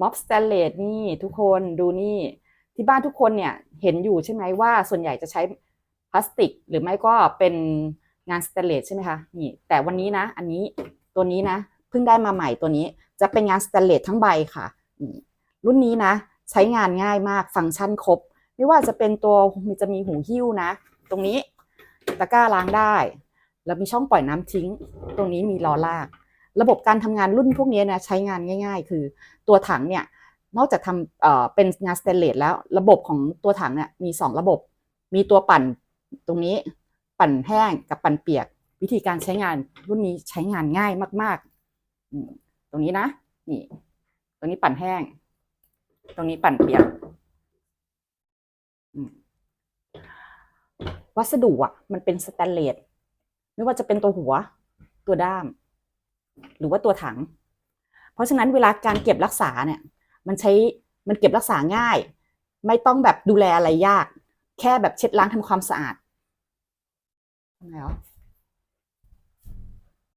ม็อบสแตนเลสนี่ทุกคนดูนี่ที่บ้านทุกคนเนี่ยเห็นอยู่ใช่ไหมว่าส่วนใหญ่จะใช้พลาสติก หรือไม่ก็เป็นงานสแตนเลสใช่ไหมคะนี่แต่วันนี้นะ อันนี้ตัวนี้นะเพิ่งได้มาใหม่ตัวนี้ จะเป็นงานสแตนเลสทั้งใบค่ะนี่รุ่นนี้นะ ใช้งานง่ายมากฟังก์ชันครบ ไม่ว่าจะเป็นตัวมีจะมีหูหิ้วนะ ตรงนี้ตะกร้าล้างได้ แล้วมีช่องปล่อยน้ำทิ้ง ตรงนี้มีล้อลาก ระบบการทำงานรุ่นพวกนี้นะใช้งานง่าย ๆ คือตัวถังเนี่ยนอกจากทำเป็นงานสเตนเลสแล้ว ระบบของตัวถังเนี่ยมี 2 ระบบ มีตัวปั่นตรงนี้ปั่นแห้งกับปั่นเปียก วิธีการใช้งานรุ่นนี้ใช้งานง่ายมากๆ ตรงนี้นะนี่ตรงนี้ปั่นแห้ง ตรงนี้ปั่นเปียกวัสดุอะ มันเป็นสแตนเลสไม่ว่าจะเป็นตัวหัวตัวด้าม หรือว่าตัวถัง เพราะฉะนั้นเวลาการเก็บรักษาเนี่ย มันใช้มันเก็บรักษาง่าย ไม่ต้องแบบดูแลอะไรยาก แค่แบบเช็ดล้างทำความสะอาดทำไมอ๋อ